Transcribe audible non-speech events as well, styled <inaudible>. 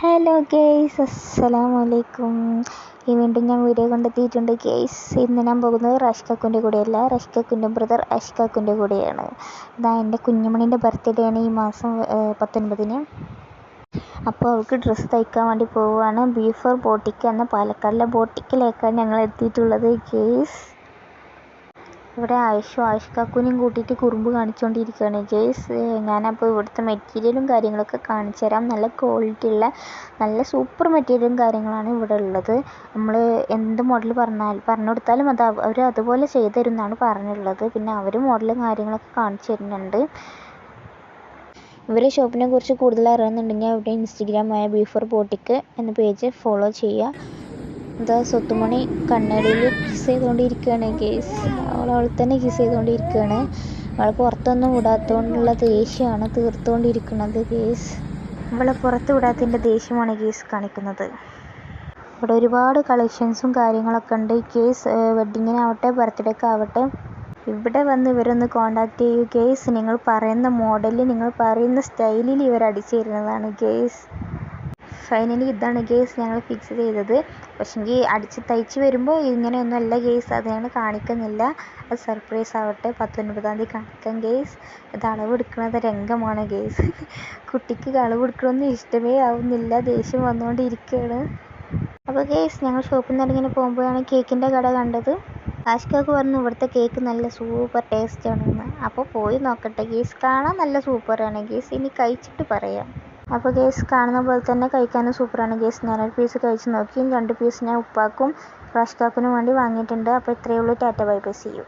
Hello guys അസ്സലാമു അലൈക്കും ഈ വീണ്ടും ഞാൻ വീഡിയോ കൊണ്ടെത്തിയിട്ടുണ്ട് ഗേയ്സ് ഇന്ന് ഞാൻ പോകുന്നത് റഷ്കക്കുന്റെ കൂടെയല്ല. റഷ്കക്കുന്റെ ബ്രദർ അഷ്കക്കുന്റെ കൂടെയാണ്. ഇതാ എന്റെ കുഞ്ഞുമണിന്റെ ബർത്ത്ഡേ ആണ് ഈ മാസം പത്തൊൻപതിന്. അപ്പോൾ അവൾക്ക് ഡ്രസ്സ് തയ്ക്കാൻ വേണ്ടി പോവുകയാണ്. ബീഫർ ബോട്ടിക്ക് എന്ന പാലക്കാടിലെ ബോട്ടിക്കിലേക്കാണ് ഞങ്ങൾ എത്തിയിട്ടുള്ളത് ഗേയ്സ് ഇവിടെ ആയിഷും ആയിഷ് കാക്കൂനെയും കൂട്ടിയിട്ട് കുറുമ്പ് കാണിച്ചുകൊണ്ടിരിക്കുകയാണ് ഗേയ്സ് ഞാനപ്പോൾ ഇവിടുത്തെ മെറ്റീരിയലും കാര്യങ്ങളൊക്കെ കാണിച്ചു തരാം. നല്ല ക്വാളിറ്റി ഉള്ള നല്ല സൂപ്പർ മെറ്റീരിയലും കാര്യങ്ങളാണ് ഇവിടെ ഉള്ളത്. നമ്മൾ എന്ത് മോഡൽ പറഞ്ഞാൽ പറഞ്ഞു കൊടുത്താലും അത് അവർ അതുപോലെ ചെയ്തു തരും എന്നാണ് പറഞ്ഞിട്ടുള്ളത്. പിന്നെ അവർ മോഡലും കാര്യങ്ങളൊക്കെ കാണിച്ചു തരുന്നുണ്ട്. ഇവരെ ഷോപ്പിനെ കുറിച്ച് കൂടുതൽ അറിയുന്നുണ്ടെങ്കിൽ അവിടെ ഇൻസ്റ്റഗ്രാമായ ബീഫോർ ബോട്ടിക്ക് എന്ന പേജ് ഫോളോ ചെയ്യുക. എന്താ സ്വത്തുമണി കണ്ണടിയിൽ കിസ് ചെയ്തുകൊണ്ടിരിക്കുകയാണ് കേസ് അവൾ തന്നെ കിസ് ചെയ്തുകൊണ്ടിരിക്കുകയാണ് അവൾ പുറത്തൊന്നും വിടാത്തതുകൊണ്ടുള്ള ദേഷ്യമാണ് തീർത്തുകൊണ്ടിരിക്കുന്നത് കേസ് അവളെ പുറത്ത് വിടാത്തതിന്റെ ദേഷ്യമാണ് കേസ് കാണിക്കുന്നത്. ഇവിടെ ഒരുപാട് കളക്ഷൻസും കാര്യങ്ങളൊക്കെ ഉണ്ട്. ഈ കേസ് വെഡ്ഡിങ്ങിനാവട്ടെ ബർത്ത്ഡേക്ക് ആവട്ടെ ഇവിടെ വന്ന് ഇവരൊന്ന് കോണ്ടാക്ട് ചെയ്യൂ കേസ് നിങ്ങൾ പറയുന്ന മോഡലിൽ നിങ്ങൾ പറയുന്ന സ്റ്റൈലിൽ ഇവർ അടിച്ചു തരുന്നതാണ് കേസ് ഫൈനലി ഇതാണ് കേസ് ഞങ്ങൾ ഫിക്സ് ചെയ്തത്. പക്ഷെങ്കിൽ അടിച്ച് തയ്ച്ച് വരുമ്പോൾ ഇങ്ങനെയൊന്നും അല്ല കേസ്. അത് ഞങ്ങൾ കാണിക്കുന്നില്ല. അത് സർപ്രൈസ് ആവട്ടെ. പത്തൊൻപതാം തീയതി കാണിക്കാം കേസ്. ഇത് അളവെടുക്കുന്നത് രംഗമാണ് കേസ്. <laughs> കുട്ടിക്ക് അളവെടുക്കണമെന്ന് ഇഷ്ടമേ ആവുന്നില്ല. ദേഷ്യം വന്നുകൊണ്ടിരിക്കുകയാണ്. അപ്പോൾ കേസ് ഞങ്ങൾ ഷോപ്പിൽ നിന്ന് ഇങ്ങനെ പോകുമ്പോഴാണ് കേക്കിന്റെ കട കണ്ടത്. ആഷ്കാക്ക് പറഞ്ഞു ഇവിടുത്തെ കേക്ക് നല്ല സൂപ്പർ ടേസ്റ്റ് ആണെന്ന്. അപ്പോൾ പോയി നോക്കട്ടെ കേസ്. കാണാൻ നല്ല സൂപ്പറാണ് കേസ്. ഇനി കഴിച്ചിട്ട് പറയാം. അപ്പോൾ ഗൈസ് കാണുന്ന പോലെ തന്നെ കഴിക്കാനും സൂപ്പറാണ് ഗൈസ് ഞാനൊരു പീസ് കഴിച്ച് നോക്കി രണ്ട് പീസ് ഞാൻ ഉപ്പാക്കും റാഷ്കാക്കിനും വേണ്ടി വാങ്ങിയിട്ടുണ്ട്. അപ്പോൾ ഇത്രയേ ഉള്ളൂ. Tata bye bye. See you